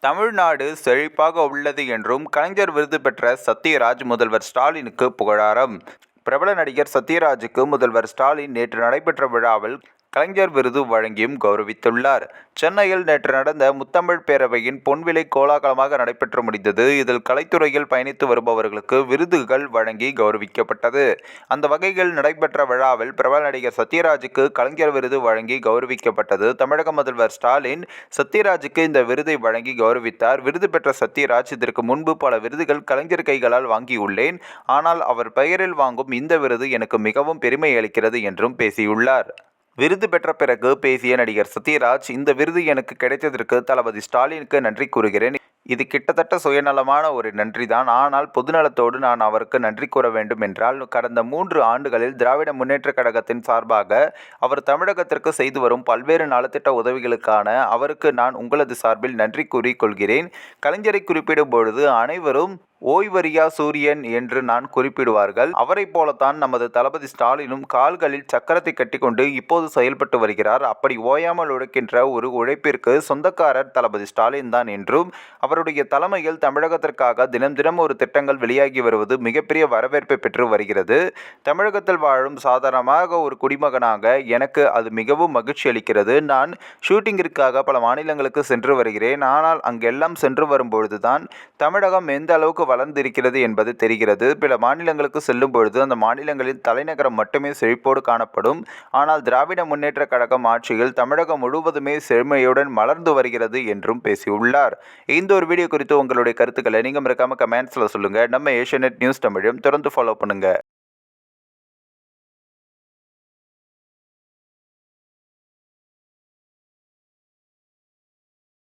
தமிழ்நாடு செழிப்பாக உள்ளது என்றும் கலைஞர் விருது பெற்ற சத்யராஜ் முதல்வர் ஸ்டாலினுக்கு புகழாரம். பிரபல நடிகர் சத்யராஜுக்கு முதல்வர் ஸ்டாலின் நேற்று நடைபெற்ற விழாவில் கலைஞர் விருது வழங்கியும் கௌரவித்துள்ளார். சென்னையில் நேற்று நடந்த முத்தமிழ் பேரவையின் பொன்விலை கோலாகலமாக நடைபெற்று முடிந்தது. இதில் கலைத்துறையில் பயணித்து வருபவர்களுக்கு விருதுகள் வழங்கி கௌரவிக்கப்பட்டது. அந்த வகையில் நடைபெற்ற விழாவில் பிரபல நடிகர் சத்யராஜுக்கு கலைஞர் விருது வழங்கி கௌரவிக்கப்பட்டது. தமிழக முதல்வர் ஸ்டாலின் சத்யராஜுக்கு இந்த விருதை வழங்கி கௌரவித்தார். விருது பெற்ற சத்யராஜ் இதற்கு முன்பு பல விருதுகள் கலைஞர் கைகளால் வாங்கியுள்ளேன். ஆனால் அவர் பெயரில் வாங்கும் இந்த விருது எனக்கு மிகவும் பெருமை அளிக்கிறது என்றும் பேசியுள்ளார். விருது பெற்ற பிறகு பேசிய நடிகர் சத்யராஜ் இந்த விருது எனக்கு கிடைத்ததற்கு தளபதி ஸ்டாலினுக்கு நன்றி கூறுகிறேன். இது கிட்டத்தட்ட சுயநலமான ஒரு நன்றி தான் ஆனால் பொதுநலத்தோடு நான் அவருக்கு நன்றி கூற வேண்டும் என்றால் கடந்த மூன்று ஆண்டுகளில் திராவிட முன்னேற்ற கழகத்தின் சார்பாக அவர் தமிழகத்திற்கு செய்து வரும் பல்வேறு நலத்திட்ட உதவிகளுக்கான அவருக்கு நான் உங்களது சார்பில் நன்றி கூறிக்கொள்கிறேன் கலைஞரை குறிப்பிடும் பொழுது அனைவரும் ஓய்வறியா சூரியன் என்று நான் குறிப்பிடுவார்கள். அவரைப் போலத்தான் நமது தளபதி ஸ்டாலினும் கால்களில் சக்கரத்தை கட்டிக்கொண்டு இப்போது செயல்பட்டு வருகிறார். அப்படி ஓயாமல் உழைக்கின்ற ஒரு உழைப்பிற்கு சொந்தக்காரர் தளபதி ஸ்டாலின் தான் என்றும் அவருடைய தலைமையில் தமிழகத்திற்காக தினம் தினம் ஒரு திட்டங்கள் வெளியாகி வருவது மிகப்பெரிய வரவேற்பை பெற்று வருகிறது. தமிழகத்தில் வாழும் சாதாரணமாக ஒரு குடிமகனாக எனக்கு அது மிகவும் மகிழ்ச்சி அளிக்கிறது. நான் ஷூட்டிங்கிற்காக பல மாநிலங்களுக்கு சென்று வருகிறேன். ஆனால் அங்கெல்லாம் சென்று வரும்பொழுதுதான் தமிழகம் எந்த அளவுக்கு வளர்ந்திருக்கிறது என்பது தெரிகிறது. பிற மாநிலங்களுக்கு செல்லும் பொழுது அந்த மாநிலங்களின் தலைநகரம் மட்டுமே செழிப்போடு காணப்படும். ஆனால் திராவிட முன்னேற்ற கழகம் ஆட்சியில் தமிழகம் முழுவதுமே செழுமையுடன் மலர்ந்து வருகிறது என்றும் பேசியுள்ளார். இந்த ஒரு வீடியோ குறித்து உங்களுடைய கருத்துக்களை நீங்கள் மறக்காம கமெண்ட்ஸில் சொல்லுங்கள் நம்ம ஏஷியநெட் நியூஸ் தமிழையும் தொடர்ந்து ஃபாலோ பண்ணுங்கள்